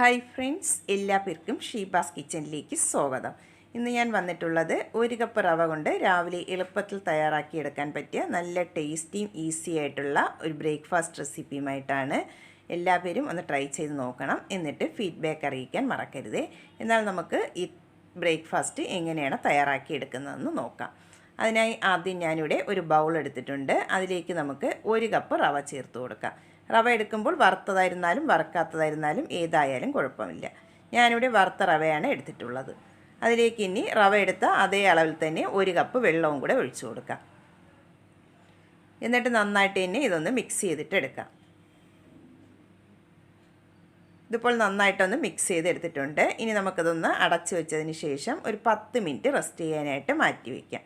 Hi friends എല്ലാ പേർക്കും ഷീബാസ് കിച്ചണിലേക്ക് സ്വാഗതം. ഇന്ന് ഞാൻ വന്നിട്ടുള്ളത് ഒരു കപ്പ് റവ കൊണ്ട് രാവിലെ എളുപ്പത്തിൽ തയ്യാറാക്കിയെടുക്കാൻ പറ്റിയ നല്ല ടേസ്റ്റിയും ഈസി ആയിട്ടുള്ള ഒരു ബ്രേക്ക്ഫാസ്റ്റ് റെസിപ്പിയുമായിട്ടാണ് എല്ലാ പേരും ഒന്ന് ട്രൈ ചെയ്ത് നോക്കണം. എന്നിട്ട് ഫീഡ്ബാക്ക് അറിയിക്കാൻ മറക്കരുത്. എന്നാൽ നമുക്ക് ഈ ബ്രേക്ക്ഫാസ്റ്റ് എങ്ങനെയാണ് തയ്യാറാക്കിയെടുക്കുന്നതെന്ന് നോക്കാം. അതിനായി ആദ്യം ഞാനിവിടെ ഒരു ബൗൾ എടുത്തിട്ടുണ്ട്. അതിലേക്ക് നമുക്ക് ഒരു കപ്പ് റവ ചേർത്ത് കൊടുക്കാം. റവ എടുക്കുമ്പോൾ വറുത്തതായിരുന്നാലും വറുക്കാത്തതായിരുന്നാലും ഏതായാലും കുഴപ്പമില്ല. ഞാനിവിടെ വറുത്ത റവയാണ് എടുത്തിട്ടുള്ളത്. അതിലേക്ക് ഇനി റവ എടുത്ത അതേ അളവിൽ തന്നെ ഒരു കപ്പ് വെള്ളവും കൂടെ ഒഴിച്ചു കൊടുക്കാം. എന്നിട്ട് നന്നായിട്ട് തന്നെ ഇതൊന്ന് മിക്സ് ചെയ്തിട്ട് എടുക്കാം. ഇതിപ്പോൾ നന്നായിട്ടൊന്ന് മിക്സ് ചെയ്തെടുത്തിട്ടുണ്ട്. ഇനി നമുക്കതൊന്ന് അടച്ചു വെച്ചതിന് ശേഷം ഒരു പത്ത് മിനിറ്റ് റെസ്റ്റ് ചെയ്യാനായിട്ട് മാറ്റി വയ്ക്കാം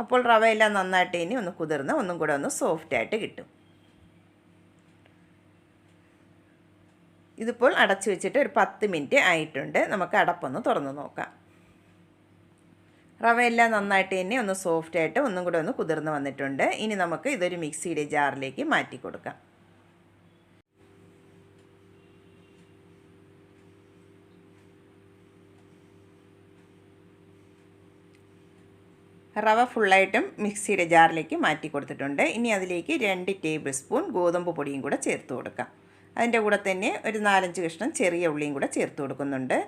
അപ്പോൾ റവയെല്ലാം നന്നായിട്ട് ഇനി ഒന്ന് കുതിർന്ന് ഒന്നും കൂടെ ഒന്ന് സോഫ്റ്റായിട്ട് കിട്ടും. ഇതിപ്പോൾ അടച്ചു വെച്ചിട്ട് ഒരു പത്ത് മിനിറ്റ് ആയിട്ടുണ്ട്. നമുക്ക് അടപ്പൊന്ന് തുറന്ന് നോക്കാം. റവയെല്ലാം നന്നായിട്ട് തന്നെ ഒന്ന് സോഫ്റ്റായിട്ട് ഒന്നും കൂടെ ഒന്ന് കുതിർന്ന് വന്നിട്ടുണ്ട്. ഇനി നമുക്ക് ഇതൊരു മിക്സിയുടെ ജാറിലേക്ക് മാറ്റി കൊടുക്കാം. റവ ഫുള്ളായിട്ടും മിക്സിയുടെ ജാറിലേക്ക് മാറ്റി കൊടുത്തിട്ടുണ്ട്. ഇനി അതിലേക്ക് രണ്ട് ടേബിൾ സ്പൂൺ ഗോതമ്പ് പൊടിയും കൂടെ ചേർത്ത് കൊടുക്കാം. അതിന്റെ കൂടെ തന്നെ ഒരു നാലഞ്ച് കഷ്ണം ചെറിയ ഉള്ളിയും കൂടെ ചേർത്ത് കൊടുക്കുന്നുണ്ട്.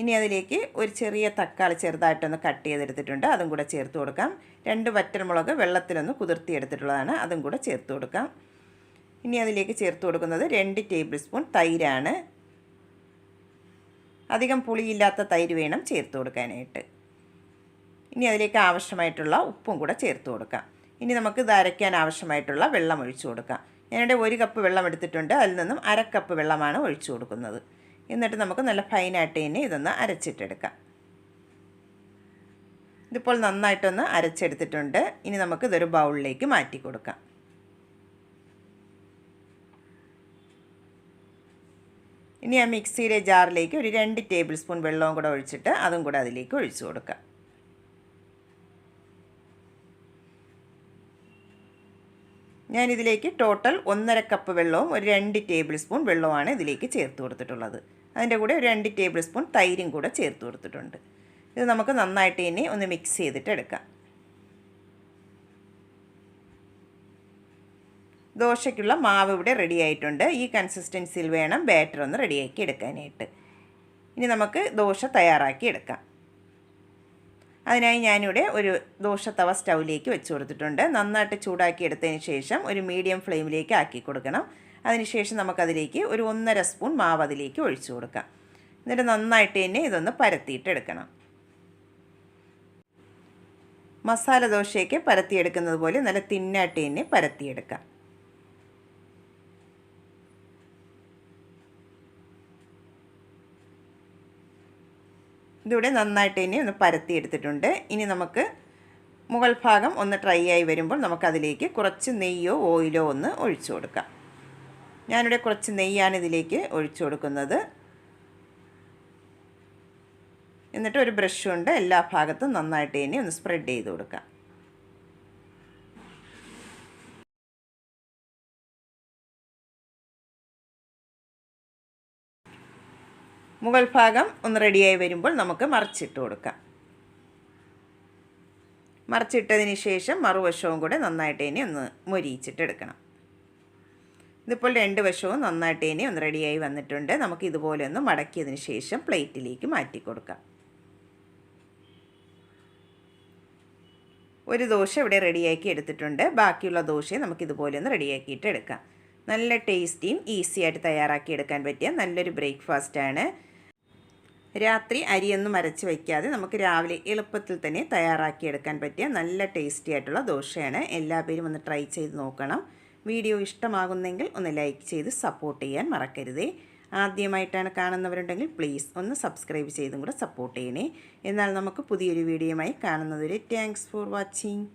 ഇനി അതിലേക്ക് ഒരു ചെറിയ തക്കാളി ചെറുതായിട്ടൊന്ന് കട്ട് ചെയ്തെടുത്തിട്ടുണ്ട്. അതും കൂടെ ചേർത്ത് കൊടുക്കാം. രണ്ട് വറ്റൽമുളക് വെള്ളത്തിലൊന്ന് കുതിർത്തിയെടുത്തിട്ടുള്ളതാണ്. അതും കൂടെ ചേർത്ത് കൊടുക്കാം. ഇനി അതിലേക്ക് ചേർത്ത് കൊടുക്കുന്നത് രണ്ട് ടേബിൾ സ്പൂൺ തൈരാണ്. അധികം പുളിയില്ലാത്ത തൈര് വേണം ചേർത്ത് കൊടുക്കാനായിട്ട്. ഇനി അതിലേക്ക് ആവശ്യമായിട്ടുള്ള ഉപ്പും കൂടെ ചേർത്ത് കൊടുക്കാം. ഇനി നമുക്ക് ഇത് അരയ്ക്കാൻ ആവശ്യമായിട്ടുള്ള വെള്ളം ഒഴിച്ചു കൊടുക്കാം. ഞാനിവിടെ ഒരു കപ്പ് വെള്ളം എടുത്തിട്ടുണ്ട്. അതിൽ നിന്നും അര കപ്പ് വെള്ളമാണ് ഒഴിച്ചു കൊടുക്കുന്നത്. എന്നിട്ട് നമുക്ക് നല്ല ഫൈനായിട്ട് തന്നെ ഇതൊന്ന് അരച്ചിട്ടെടുക്കാം. ഇതിപ്പോൾ നന്നായിട്ടൊന്ന് അരച്ചെടുത്തിട്ടുണ്ട്. ഇനി നമുക്ക് ഇതൊരു ബൗളിലേക്ക് മാറ്റി കൊടുക്കാം. ഇനി ആ മിക്സിയുടെ ജാറിലേക്ക് ഒരു രണ്ട് ടേബിൾ സ്പൂൺ വെള്ളവും കൂടെ ഒഴിച്ചിട്ട് അതും കൂടെ അതിലേക്ക് ഒഴിച്ചു കൊടുക്കാം. ഞാനിതിലേക്ക് ടോട്ടൽ ഒന്നര കപ്പ് വെള്ളവും ഒരു രണ്ട് ടേബിൾ സ്പൂൺ വെള്ളവുമാണ് ഇതിലേക്ക് ചേർത്ത് കൊടുത്തിട്ടുള്ളത്. അതിന്റെ കൂടെ ഒരു രണ്ട് ടേബിൾ സ്പൂൺ തൈരും കൂടെ ചേർത്ത് കൊടുത്തിട്ടുണ്ട്. ഇത് നമുക്ക് നന്നായിട്ട് ഇനി ഒന്ന് മിക്സ് ചെയ്തിട്ട് എടുക്കാം. ദോശയ്ക്കുള്ള മാവ് ഇവിടെ റെഡി ആയിട്ടുണ്ട്. ഈ കൺസിസ്റ്റൻസിയിൽ വേണം ബാറ്റർ ഒന്ന് റെഡിയാക്കി എടുക്കാനായിട്ട്. ഇനി നമുക്ക് ദോശ തയ്യാറാക്കി എടുക്കാം. അതിനായി ഞാനിവിടെ ഒരു ദോശത്തവ സ്റ്റൗവിലേക്ക് വെച്ച് കൊടുത്തിട്ടുണ്ട്. നന്നായിട്ട് ചൂടാക്കി എടുത്തതിന് ശേഷം ഒരു മീഡിയം ഫ്ലെയിമിലേക്ക് ആക്കി കൊടുക്കണം. അതിനുശേഷം നമുക്കതിലേക്ക് ഒരു ഒന്നര സ്പൂൺ മാവ് അതിലേക്ക് ഒഴിച്ചു കൊടുക്കാം. എന്നിട്ട് നന്നായിട്ട് തന്നെ ഇതൊന്ന് പരത്തിയിട്ട് എടുക്കണം. മസാല ദോശയൊക്കെ പരത്തിയെടുക്കുന്നത് പോലെ നല്ല തിന്നായിട്ട് തന്നെ പരത്തിയെടുക്കാം. ഇതിവിടെ നന്നായിട്ട് ഇനി ഒന്ന് പരത്തി എടുത്തിട്ടുണ്ട് ഇനി നമുക്ക് മുകൾ ഭാഗം ഒന്ന് ഡ്രൈ ആയി വരുമ്പോൾ നമുക്കതിലേക്ക് കുറച്ച് നെയ്യോ ഓയിലോ ഒന്ന് ഒഴിച്ചു കൊടുക്കാം. ഞാനിവിടെ കുറച്ച് നെയ്യാണ് ഇതിലേക്ക് ഒഴിച്ചു കൊടുക്കുന്നത്. എന്നിട്ട് ഒരു ബ്രഷ് കൊണ്ട് എല്ലാ ഭാഗത്തും നന്നായിട്ട് ഇനി ഒന്ന് സ്പ്രെഡ് ചെയ്ത് കൊടുക്കാം. മുകൾ ഭാഗം ഒന്ന് റെഡിയായി വരുമ്പോൾ നമുക്ക് മറിച്ചിട്ട് കൊടുക്കാം. മറിച്ചിട്ടതിന് ശേഷം മറുവശവും കൂടെ നന്നായിട്ട് ഇനി ഒന്ന് മൊരിയിച്ചിട്ടെടുക്കണം ഇതിപ്പോൾ രണ്ട് വശവും നന്നായിട്ട് ഇനി ഒന്ന് റെഡിയായി വന്നിട്ടുണ്ട്. നമുക്ക് ഇതുപോലെ ഒന്ന് മടക്കിയതിന് ശേഷം പ്ലേറ്റിലേക്ക് മാറ്റി കൊടുക്കാം. ഒരു ദോശ ഇവിടെ റെഡിയാക്കി എടുത്തിട്ടുണ്ട്. ബാക്കിയുള്ള ദോശയും നമുക്ക് ഇതുപോലെ ഒന്ന് റെഡിയാക്കിയിട്ട് എടുക്കാം. നല്ല ടേസ്റ്റിയും ഈസി ആയിട്ട് തയ്യാറാക്കി എടുക്കാൻ പറ്റിയ നല്ലൊരു ബ്രേക്ക്ഫാസ്റ്റാണ് രാത്രി അരിയൊന്നും അരച്ച് വയ്ക്കാതെ നമുക്ക് രാവിലെ എളുപ്പത്തിൽ തന്നെ തയ്യാറാക്കിയെടുക്കാൻ പറ്റിയ നല്ല ടേസ്റ്റി ആയിട്ടുള്ള ദോശയാണ്. എല്ലാ പേരും ഒന്ന് ട്രൈ ചെയ്ത് നോക്കണം. വീഡിയോ ഇഷ്ടമാകുന്നെങ്കിൽ ഒന്ന് ലൈക്ക് ചെയ്ത് സപ്പോർട്ട് ചെയ്യാൻ മറക്കരുതേ. ആദ്യമായിട്ടാണ് കാണുന്നവരുണ്ടെങ്കിൽ പ്ലീസ് ഒന്ന് സബ്സ്ക്രൈബ് ചെയ്തും കൂടെ സപ്പോർട്ട് ചെയ്യണേ. എന്നാൽ നമുക്ക് പുതിയൊരു വീഡിയോയുമായി കാണുന്നതുവരെ താങ്ക്സ് ഫോർ വാച്ചിങ്